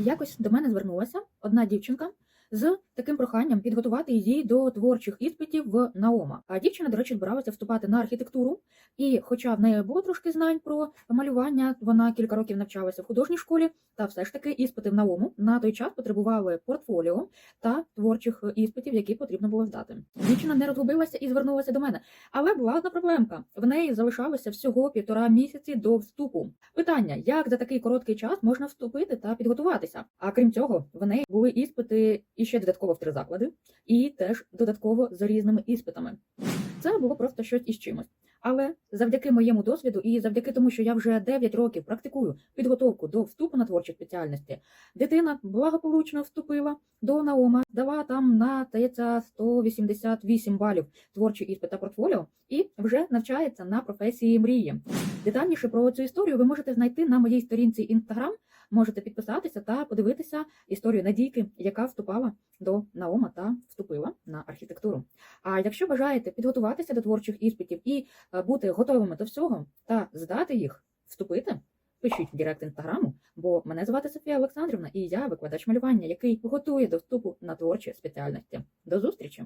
Якось до мене звернулася одна дівчинка з таким проханням підготувати її до творчих іспитів в Наома. А дівчина, до речі, збиралася вступати на архітектуру, і, хоча в неї було трошки знань про малювання, вона кілька років навчалася в художній школі, та все ж таки іспити в Наому на той час потребували портфоліо та творчих іспитів, які потрібно було здати. Дівчина не розгубилася і звернулася до мене. Але була одна проблемка. В неї залишалося всього півтора місяці до вступу. Питання: як за такий короткий час можна вступити та підготуватися? А крім цього, в неї були іспити і ще додатково в три заклади, і теж додатково з різними іспитами. Це було просто щось із чимось. Але завдяки моєму досвіду і завдяки тому, що я вже 9 років практикую підготовку до вступу на творчі спеціальності, дитина благополучно вступила до Наома, дала там на здається, 188 балів творчий іспит та портфоліо і вже навчається на професії мрії. Детальніше про цю історію ви можете знайти на моїй сторінці Instagram. Можете підписатися та подивитися історію Надійки, яка вступала до Наома та вступила на архітектуру. А якщо бажаєте підготуватися до творчих іспитів і е, бути готовими до всього та здати їх, вступити, пишіть в Директ інстаграму, бо мене звати Софія Олександрівна, і я викладач малювання, який готує до вступу на творчі спеціальності. До зустрічі!